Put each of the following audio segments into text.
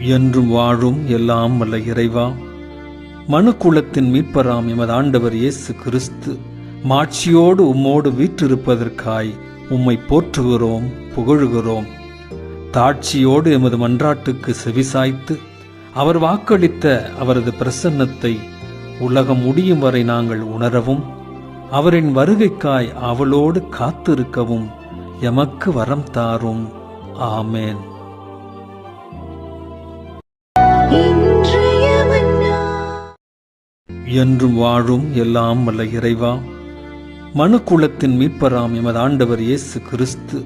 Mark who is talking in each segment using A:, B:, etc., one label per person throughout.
A: என்றும் வாழும் எல்லாம் வல்ல இறைவா. மனுக்குலத்தின் மீட்பராம் எமது ஆண்டவர் இயேசு கிறிஸ்து மாட்சியோடு உம்மோடு வீற்றிருப்பதற்காய் உம்மை போற்றுகிறோம் புகழுகிறோம். தாட்சியோடு எமது மன்றாட்டுக்கு செவிசாய்த்து அவர் வாக்களித்த அவரது பிரசன்னத்தை உலகம் முடியும் வரை நாங்கள் உணரவும் அவரின் வருகைக்காய் அவளோடு காத்திருக்கவும் எமக்கு வரம் தாரும். ஆமேன். என்றும் வாழும் எல்லாம் வல்ல இறைவா மனுக்குலத்தின் மீட்பராம் எமது ஆண்டவர் இயேசு கிறிஸ்து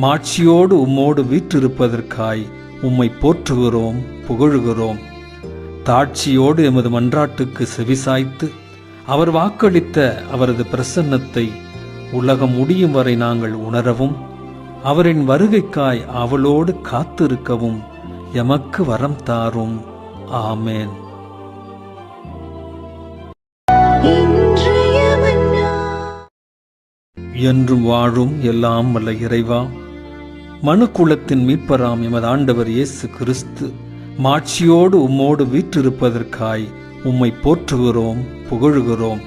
A: மாட்சியோடு உம்மோடு வீற்றிருப்பதற்காய் உம்மை போற்றுகிறோம் புகழுகிறோம். தாட்சியோடு எமது மன்றாட்டுக்கு செவிசாய்த்து அவர் வாக்களித்த அவரது பிரசன்னத்தை உலகம் முடியும் வரை நாங்கள் உணரவும் அவரின் வருகைக்காய் அவளோடு காத்திருக்கவும் எமக்கு வரம் தாரும். ஆமேன். என்றும் வாழும் எல்லாம் வல்ல இறைவா. மனுக்குலத்தின் மீட்பராம் எமது ஆண்டவர் இயேசு கிறிஸ்து மாட்சியோடு உம்மோடு வீற்றிருப்பதற்காய் உம்மை போற்றுகிறோம் புகழுகிறோம்.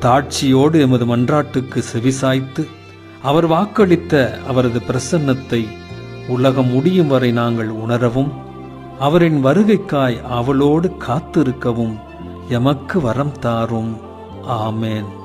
A: தாட்சியோடு எமது மன்றாட்டுக்கு செவிசாய்த்து அவர் வாக்களித்த அவரது பிரசன்னத்தை உலகம் முடியும் வரை நாங்கள் உணரவும் அவரின் வருகைக்காய் அவளோடு காத்திருக்கவும் எமக்கு வரம் தாரும். ஆமேன்.